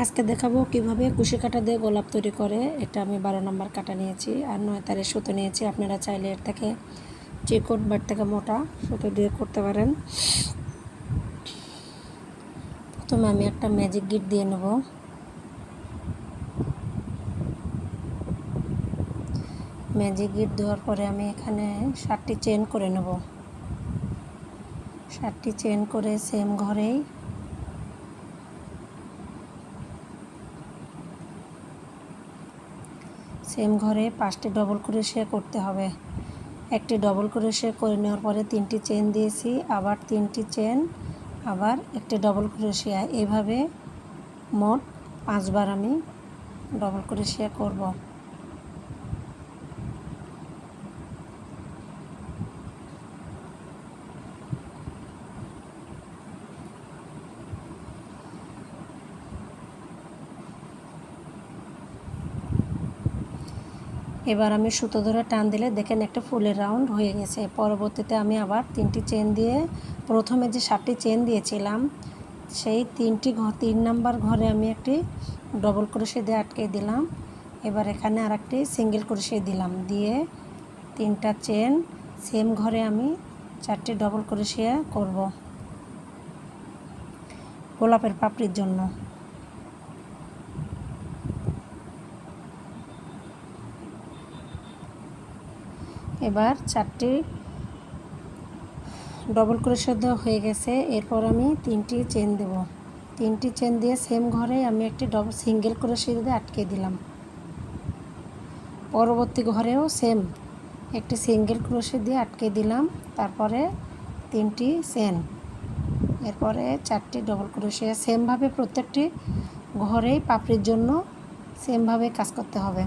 আজকে দেখাবো কীভাবে কুশি কাটা দিয়ে গোলাপ তৈরি করে। এটা আমি বারো নম্বর কাটা নিয়েছি আর নয় তারের সুতো নিয়েছি। আপনারা চাইলে এর থেকে চিকট বা এর থেকে মোটা সুতো দিয়ে করতে পারেন। প্রথমে আমি একটা ম্যাজিক গিট দিয়ে নেব। ম্যাজিক গিট দেওয়ার পরে আমি এখানে সাতটি চেন করে নেব। সাতটি চেন করে সেম ঘরেই সেম ঘরে পাঁচটি ডবল ক্রোশিয়া করতে হবে। একটি ডবল ক্রোশিয়া করে নেওয়ার পরে তিনটি চেন দিয়েছি, আবার তিনটি চেন আবার একটি ডবল ক্রোশিয়া এভাবে মোট পাঁচবার আমি ডবল ক্রোশিয়া করব। এবার আমি সুতো ধরে টান দিলে দেখেন একটা ফুলের রাউন্ড হয়ে গেছে। পরবর্তীতে আমি আবার তিনটি চেন দিয়ে প্রথমে যে সাতটি চেন দিয়েছিলাম, সেই তিনটি ঘর তিন নাম্বার ঘরে আমি একটি ডবল ক্রোশে দিয়ে আটকে দিলাম। এবার এখানে আর একটি সিঙ্গেল ক্রোশে দিলাম। দিয়ে তিনটা চেন সেম ঘরে আমি চারটি ডবল ক্রোশিয়া করব গোলাপের পাপড়ির জন্য। এবার চারটি ডবল দেওয়া হয়ে গেছে। এরপর আমি তিনটি চেন দেব। তিনটি চেন দিয়ে সেম ঘরে আমি একটি ডবল সিঙ্গেল ক্রোশে দিয়ে আটকে দিলাম। পরবর্তী ঘরেও সেম একটি সিঙ্গেল ক্রোশে দিয়ে আটকে দিলাম। তারপরে তিনটি চেন এরপরে চারটি ডবল ক্রোশে সেমভাবে প্রত্যেকটি ঘরেই পাপড়ির জন্য সেমভাবে কাজ করতে হবে।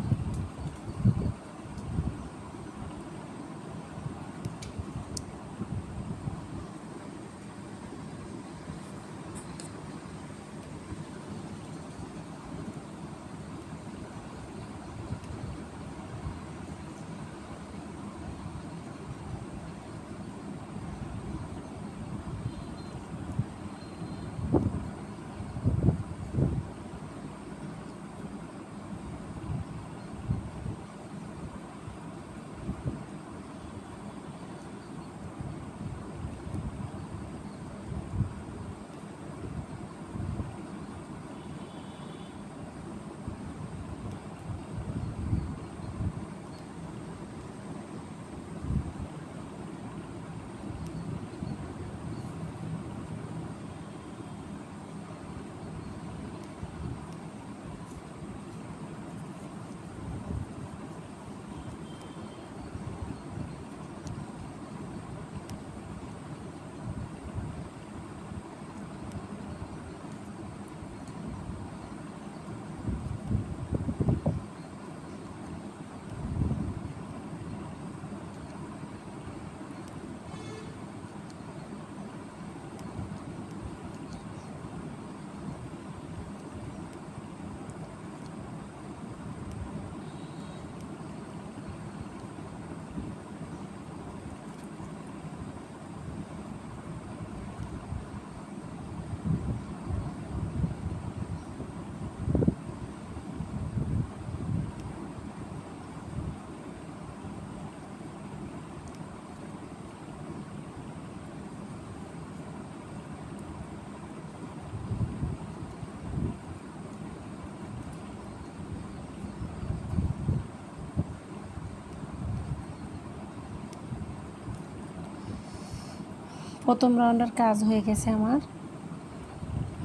প্রথম রাউন্ডের কাজ হয়ে গেছে আমার।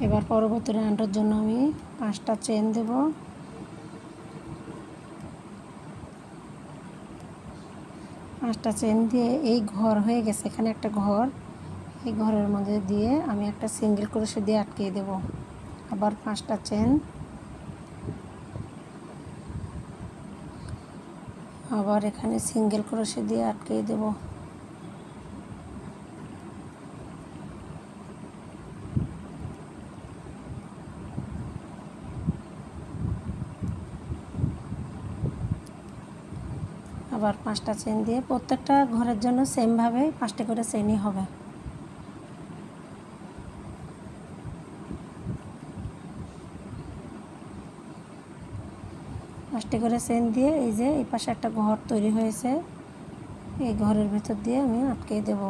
এবার পরবর্তী রাউন্ডের জন্য আমি পাঁচটা চেন দেব। পাঁচটা চেন দিয়ে এই ঘর হয়ে গেছে, এখানে একটা ঘর। এই ঘরের মধ্যে দিয়ে আমি একটা সিঙ্গেল ক্রোশে দিয়ে আটকিয়ে দেব। আবার পাঁচটা চেন। আবার এখানে সিঙ্গেল ক্রোশে দিয়ে আটকিয়ে দেবো। আবার পাঁচটা চেন দিয়ে প্রত্যেকটা ঘরের জন্য সেমভাবে পাঁচটি করে চেনই হবে। পাঁচটি করে চেন দিয়ে এই যে এই পাশে একটা ঘর তৈরি হয়েছে, এই ঘরের ভেতর দিয়ে আমি আটকে দেব।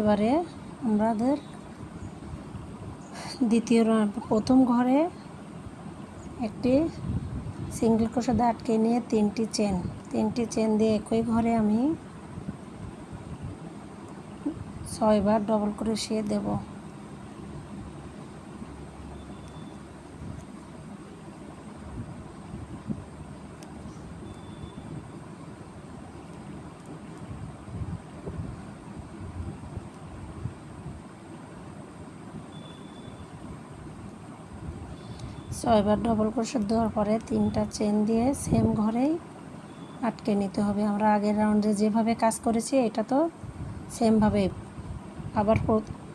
এবারে আমাদের দ্বিতীয় প্রথম ঘরে একটি সিঙ্গেল ক্রোশে আটকে নিয়ে তিনটি চেন তিনটি চেন দিয়ে একই ঘরে আমি ছয়বার ডবল করে শুয়ে দেব। ছয়বার ডবল ক্রোশেট দেওয়ার পরে তিনটা চেন দিয়ে সেম ঘরেই আটকে নিতে হবে। আমরা আগের রাউন্ডে যেভাবে কাজ করেছি, এটা তো সেমভাবে আবার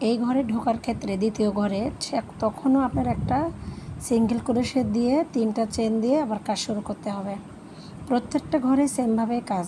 এই ঘরে ঢোকার ক্ষেত্রে দ্বিতীয় ঘরে তখনও আপনার একটা সিঙ্গেল ক্রোশেট দিয়ে তিনটা চেন দিয়ে আবার কাজ শুরু করতে হবে। প্রত্যেকটা ঘরে সেমভাবে কাজ।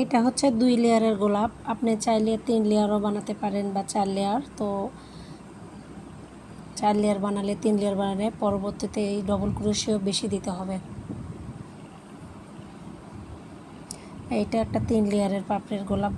এটা হচ্ছে দুই লেয়ারের গোলাপ। আপনি চাইলে তিন লেয়ারও বানাতে পারেন বা চার লেয়ার। তো চার লেয়ার বানালে তিন লেয়ার বানালে পরবর্তীতে এই ডবল ক্রোশিও বেশি দিতে হবে। এইটা একটা তিন লেয়ারের পাপড়ের গোলাপ।